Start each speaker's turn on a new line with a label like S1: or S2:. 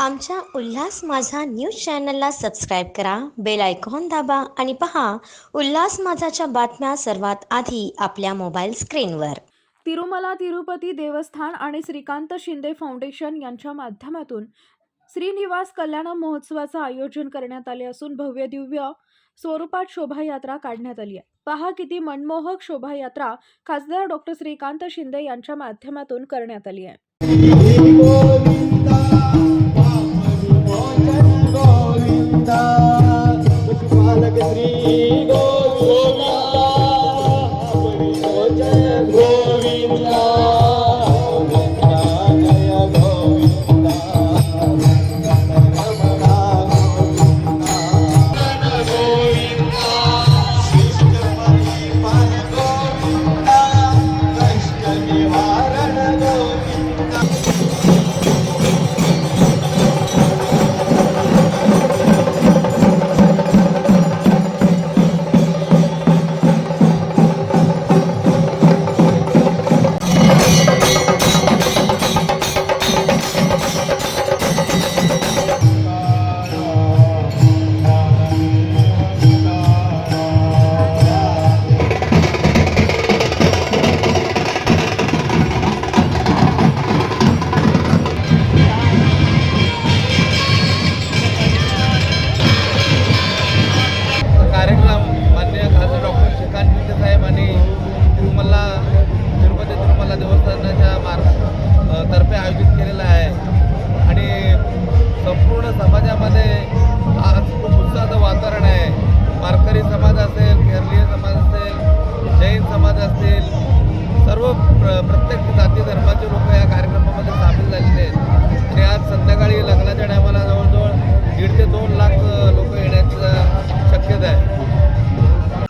S1: आमच्या उल्हास माझा न्यूज चॅनलला सबस्क्राईब करा बेल आयकॉन दाबा आणि पहा उल्हास माझाच्या बातम्या सर्वात आधी आपल्या मोबाईल स्क्रीनवर.
S2: तिरुमला तिरुपती देवस्थान आणि श्रीकांत शिंदे फाउंडेशन यांच्या माध्यमातून श्रीनिवास कल्याण महोत्सवाचं आयोजन करण्यात आले असून भव्य दिव्य स्वरूपात शोभायात्रा काढण्यात आली आहे. पहा किती मनमोहक शोभायात्रा खासदार डॉक्टर श्रीकांत शिंदे यांच्या माध्यमातून करण्यात आली आहे.
S3: श्री गोविंदा जय गोविंदा
S4: तिरुमल्ला तिरुपती तिरुमल्ला देवस्थानाच्या मार्ग तर्फे आयोजित केलेला आहे. आणि संपूर्ण समाजामध्ये आज खूप उत्साहाचं वातावरण आहे. वारकरी समाज असेल केरळीय समाज असेल जैन समाज असतील सर्व प्र प्रत्येक जाती धर्माचे लोक या कार्यक्रमामध्ये सामील झालेले आहेत. आणि आज